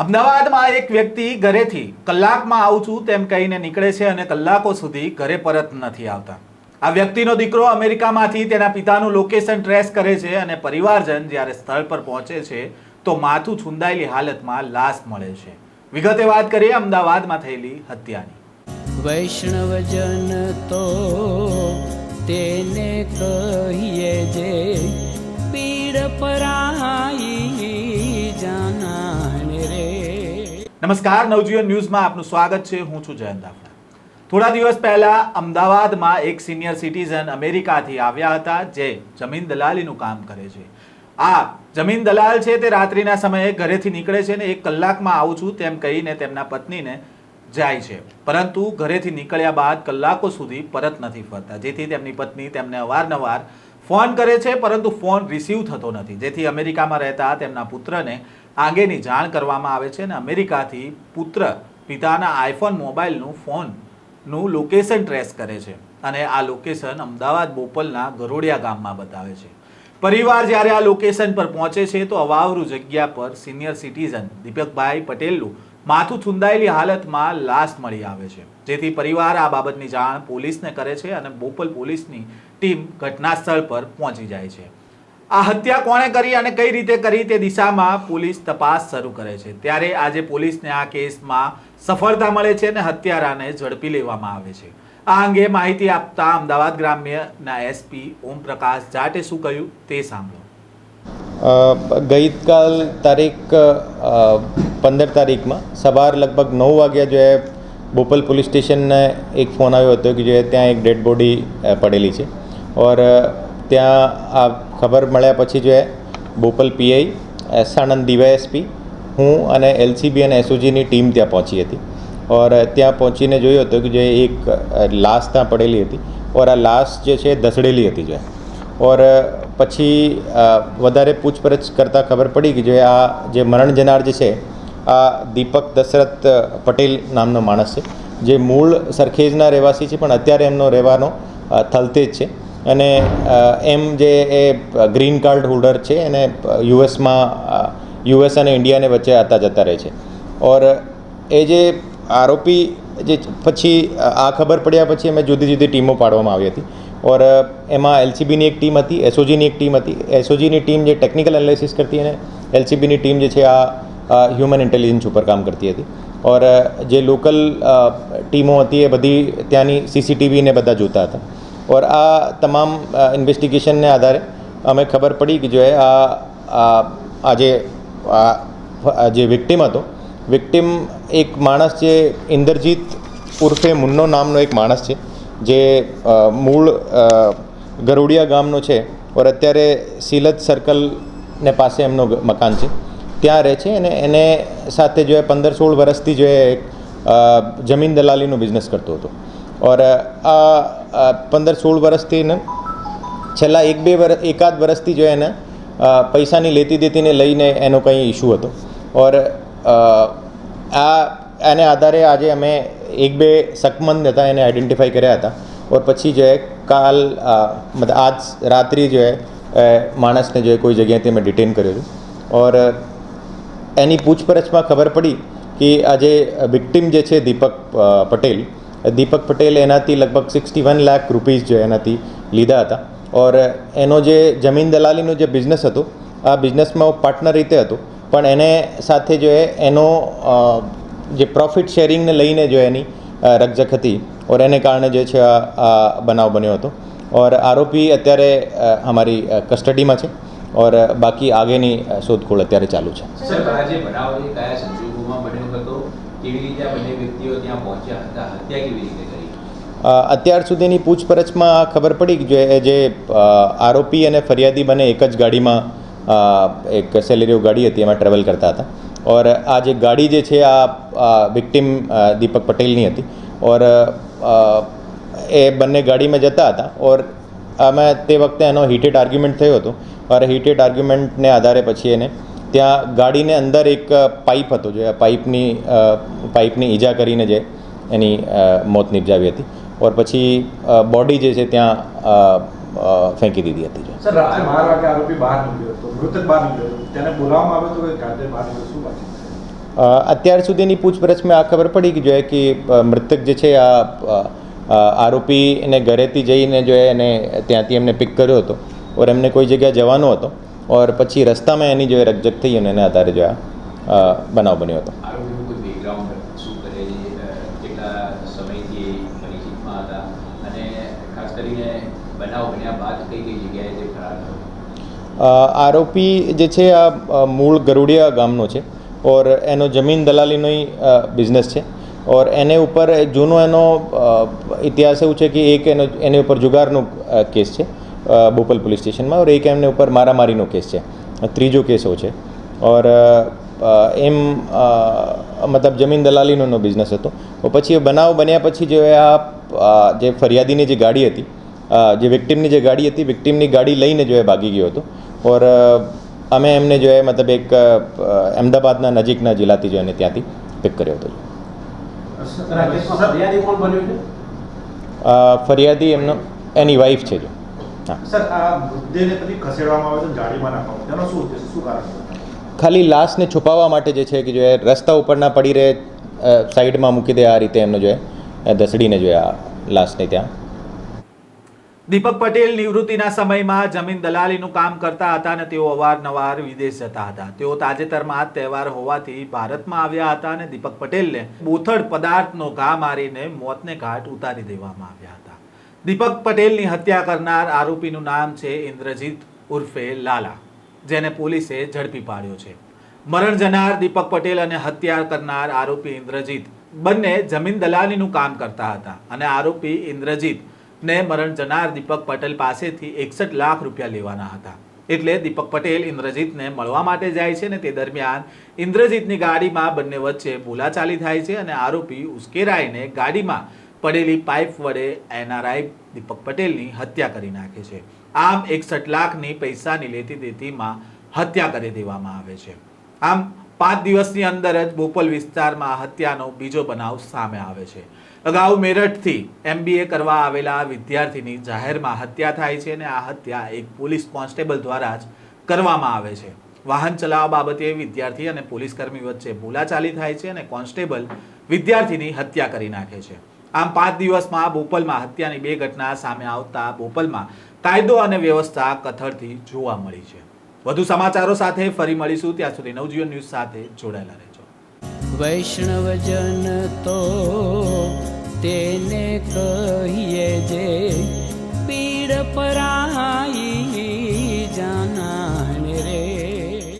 અમદાવાદમાં એક વ્યક્તિ ઘરેથી કલાકમાં આવું છું તેમ કહીને નીકળે છે અને કલાકો સુધી ઘરે પરત નથી આવતા. આ વ્યક્તિનો દીકરો અમેરિકામાંથી તેના પિતાનું લોકેશન ટ્રેસ કરે છે અને પરિવારજન જ્યારે સ્થળ પર પહોંચે છે, તો માથું છુંદાયેલી હાલતમાં લાશ મળે છે. વિગતે વાત કરીએ અમદાવાદમાં થયેલી હત્યાની. વૈષ્ણવજન તો તેને કહીએ જે પીડ પરાઈ નમસ્કાર, નવજીવન ન્યૂઝમાં આપનું સ્વાગત છે. હું છું જયંત આફડા થોડા દિવસ પહેલા અમદાવાદમાં એક સિનિયર સિટીઝન અમેરિકાથી આવ્યા હતા, જે જમીન દલાલીનું કામ કરે છે. આ જમીન દલાલ છે તે રાત્રિના સમયે ઘરેથી નીકળે છે ને એક કલાકમાં આવું છું તેમ કહીને તેમના પત્નીને જાય છે. પરંતુ ઘરેથી નીકળ્યા બાદ કલાકો સુધી પરત નથી ફરતા. જેથી તેમની પત્ની તેમને અવારનવાર ફોન કરે છે, પરંતુ ફોન રિસીવ થતો નથી. જેથી અમેરિકામાં રહેતા તેમના પુત્રને આગેની જાણ કરવામાં આવે છે અને અમેરિકાથી પુત્ર પિતાના આઈફોન મોબાઈલનું ફોનનું લોકેશન ટ્રેસ કરે છે અને આ લોકેશન અમદાવાદ બોપલના ગરોડિયા ગામમાં બતાવે છે. પરિવાર જ્યારે આ લોકેશન પર પહોંચે છે તો અવાવરૂ જગ્યા પર સિનિયર સિટીઝન દીપકભાઈ પટેલનું માથું છુંદાયેલી હાલતમાં લાશ મળી આવે છે. જેથી પરિવાર આ બાબતની જાણ પોલીસને કરે છે અને બોપલ પોલીસની ટીમ ઘટના સ્થળ પર પહોંચી જાય છે. આ હત્યા કોણે કરી અને કઈ રીતે કરી તે દિશામાં પોલીસ તપાસ શરૂ કરે છે. ત્યારે આજે પોલીસને આ કેસમાં સફળતા મળે છે અને હત્યારાને ઝડપી લેવામાં આવે છે. આ અંગે માહિતી આપતા અમદાવાદ ગ્રામ્યના એસપી ઓમપ્રકાશ જાટે શું કહ્યું તે સાંભળો. ગઈકાલ તારીખ પંદર તારીખમાં સવાર લગભગ નવ વાગ્યા જો બોપલ પોલીસ સ્ટેશનને એક ફોન આવ્યો હતો કે જે ત્યાં એક ડેડ બોડી પડેલી છે. ઓર ત્યાં આ ખબર મળ્યા પછી જે બોપલ પીઆઈ સાણંદ ડીવાયએસપી હું અને એલસીબી અને એસઓજીની ટીમ ત્યાં પહોંચી હતી. ઓર ત્યાં પહોંચીને જોયું હતું કે જે એક લાશ ત્યાં પડેલી હતી. ઓર આ લાશ જે છે ધસડેલી હતી જે. ઓર પછી વધારે પૂછપરછ કરતાં ખબર પડી કે જે આ જે મરણ જનાર જે છે, આ દીપક દશરથ પટેલ નામનો માણસ છે. જે મૂળ સરખેજના રહેવાસી છે, પણ અત્યારે એમનો રહેવાનો થલતેજ છે. અને એમ જે એ ગ્રીન કાર્ડ હોલ્ડર છે, એને યુએસમાં યુએસ અને ઇન્ડિયાને વચ્ચે આતા જતા રહે છે. ઓર, એ જે આરોપી, જે પછી આ ખબર પડ્યા પછી અમે જુદી જુદી ટીમો પાડવામાં આવી હતી. ઓર એમાં એલસીબીની એક ટીમ હતી, એસઓજીની એક ટીમ હતી. એસઓજીની ટીમ જે ટેકનિકલ એનાલિસિસ કરતી અને એલસીબીની ટીમ જે છે, આ હ્યુમન ઇન્ટેલિજન્સ ઉપર કામ કરતી હતી. ઓર જે લોકલ ટીમો હતી એ બધી ત્યાંની સીસીટીવીને બધા જોતા હતા. ઓર આ તમામ ઇન્વેસ્ટિગેશનને આધારે અમે ખબર પડી કે જો એ આ આ જે જે વિક્ટિમ હતો। વિક્ટિમ એક માણસ જે ઇન્દ્રજીત ઉર્ફે મુન્નો નામનો એક માણસ છે જે મૂળ ગરુડિયા ગામનો છે ઓર અત્યારે સિલત સર્કલને પાસે એમનો મકાન છે। ત્યાં રહે છે અને એને સાથે જો એ પંદર સોળ વર્ષથી જો એ જમીન દલાલીનો બિઝનેસ કરતો હતો। ઓર આ પંદર સોળ વર્ષથી ને છેલ્લા એક બે વર્ષ એકાદ વર્ષથી જો એને પૈસાની લેતી દેતીને લઈને એનો કંઈ ઇશ્યુ હતો ઓર આ એને આધારે આજે અમે એક બે શકમંદ હતા એને આઈડેન્ટિફાઈ કર્યા હતા ઓર પછી જો કાલ મતલબ આજ રાત્રિ જો માણસને જો કોઈ જગ્યાએથી અમે ડિટેન કર્યો હતું ઓર એની પૂછપરછમાં ખબર પડી કે આ જે વિક્ટિમ જે છે દીપક પટેલ દીપક પટેલ એનાથી લગભગ સિક્સટી વન લાખ રૂપીઝ જો એનાથી લીધા હતા. ઓર એનો જે જમીન દલાલીનો જે બિઝનેસ હતો આ બિઝનેસમાં પાર્ટનર રીતે હતો પણ એને સાથે જો એનો જે પ્રોફિટ શેરિંગને લઈને જો એની રકઝક હતી ઓર એને કારણે જે છે આ બનાવ બન્યો હતો. ઓર આરોપી અત્યારે અમારી કસ્ટડીમાં છે ઓર બાકી આગળની અ, શોધખોળ અત્યારે ચાલુ છે. સર આજે બનાવ કયા સંજોગોમાં બન્યો હતો? અત્યાર સુધીની પૂછપરછમાં ખબર પડી કે જે આરોપી અને ફરિયાદી બંને એક જ ગાડીમાં એક સેલેરીઓ ગાડી હતી, એમાં ટ્રાવેલ કરતા હતા. ઓર આ જે ગાડી જે છે, આ વિક્ટિમ દીપક પટેલની હતી. ઓર એ બંને ગાડીમાં જતા હતા. ઓર અમે તે વખતે એનો હીટેડ આર્ગ્યુમેન્ટ થયો હતો. ઓર હીટેડ આર્ગ્યુમેન્ટને આધારે પછી એને ત્યાં ગાડીને અંદર એક પાઇપ હતો જે પાઇપની પાઇપની ઈજા કરીને જે એની મોત નિપજાવી હતી. ઓર પછી બોડી જે છે ત્યાં ફેંકી દીધી હતી સર રાત્રે બાર વાગે આરોપી બહાર નીકળ્યો હતો. મૃતક બહાર નીકળ્યો તેને બોલાવવામાં આવ્યો હતો કે જાતે બહાર નીકળ્યો? શું વાત અત્યાર સુધીની પૂછપરછ મેં આ ખબર પડી કે જો કે મૃતક જે છે આ આરોપી એને આરોપીને ઘરેથી જઈને જો એને ત્યાંથી એમને પિક કર્યો હતો. ઓર એમને કોઈ જગ્યાએ જવાનો હતો. ઓર પછી રસ્તામાં એની જો રકજક થઈ અને એના આધારે જો આ બનાવ બન્યો હતો આરોપી જે છે આ મૂળ ગરુડિયા ગામનો છે ઓર એનો જમીન દલાલીનો બિઝનેસ છે ઓર એને ઉપર જૂનો એનો ઇતિહાસ એવું છે કે એક એનો એની ઉપર જુગારનો કેસ છે બોપલ પોલીસ સ્ટેશનમાં ઓર એક એમને ઉપર મારામારીનો કેસ છે. ત્રીજો કેસો છે. ઓર એમ મતલબ જમીન દલાલીનો બિઝનેસ હતો. પછી એ બનાવ બન્યા પછી જે આ જે ફરિયાદીની જે ગાડી હતી જે વિક્ટિમની જે ગાડી હતી વિક્ટિમની ગાડી લઈને જો એ ભાગી ગયો હતો. ઓર અમે એમને જો એ મતલબ એક અમદાવાદના નજીકના જિલ્લાથી જો એને ત્યાંથી પિક કર્યો હતો. ફરિયાદી એમનો એની વાઈફ છે જો. સર આ મૃતદેહને પછી ખસેડવામાં આવે તો ગાડીમાં નાખવામાં તેનો શું ઉદ્દેશ? શું કારણ ખાલી લાશને છુપાવવા માટે જે છે કે જો રસ્તા ઉપરના પડી રહે સાઈડમાં મૂકી દે આ રીતે એમનો જો ધસડીને દસડીને જો આ લાશને ત્યાં. દીપક પટેલ નિવૃત્તિના સમયમાં જમીન દલાલીનું કામ કરતા હતા અને તેઓ અવારનવાર વિદેશ જતા હતા. તેઓ તાજેતરમાં તહેવાર હોવાથી ભારતમાં આવ્યા હતા અને દીપક પટેલને બોથડ પદાર્થનો ઘા મારીને મોતને ઘાટ ઉતારી દેવામાં આવ્યા હતા. દીપક પટેલની હત્યા કરનાર આરોપીનું નામ છે ઇન્દ્રજીત ઉર્ફે લાલા, જેને પોલીસે ઝડપી પાડ્યો છે. મરણ જનાર દીપક પટેલ અને હત્યા કરનાર આરોપી ઇન્દ્રજીત બંને જમીન દલાલીનું કામ કરતા હતા અને આરોપી ઇન્દ્રજીત ને મરણ જનાર દીપક પટેલ પાસેથી એકસઠ લાખ રૂપિયા લેવાના હતા. એટલે દીપક પટેલ ઇન્દ્રજીતને મળવા માટે જાય છે ને તે દરમિયાન ઇન્દ્રજીતની ગાડીમાં બંને વચ્ચે બોલાચાલી થાય છે અને આરોપી ઉશ્કેરાઈને ગાડીમાં પડેલી પાઇપ વડે એનઆરઆઈ દીપક પટેલની હત્યા કરી નાખે છે. આમ એકસઠ લાખની પૈસાની લેતી દેતીમાં હત્યા કરી દેવામાં આવે છે. આમ પાંચ દિવસની અંદર જ બોપલ વિસ્તારમાં હત્યાનો બીજો બનાવ સામે આવે છે. અગાઉ મેરઠથી એમબીએ કરવા આવેલા વિદ્યાર્થીની જાહેરમાં હત્યા થાય છે અને આ હત્યા એક પોલીસ કોન્સ્ટેબલ દ્વારા જ કરવામાં આવે છે. વાહન ચલાવવા બાબતે વિદ્યાર્થી અને પોલીસકર્મી વચ્ચે બોલાચાલી થાય છે અને કોન્સ્ટેબલ વિદ્યાર્થીની હત્યા કરી નાખે છે. આમ પાંચ દિવસમાં બોપલમાં હત્યાની બે ઘટના સામે આવતા બોપલમાં કાયદો અને વ્યવસ્થા કથળથી જોવા મળી છે. વધુ સમાચારો સાથે ફરી મળીશું. ત્યાં સુધી નવજીવન ન્યૂઝ સાથે જોડાયેલા રહેજો. વૈષ્ણવજન તો તેને કહીએ જે પીડ પરાઈ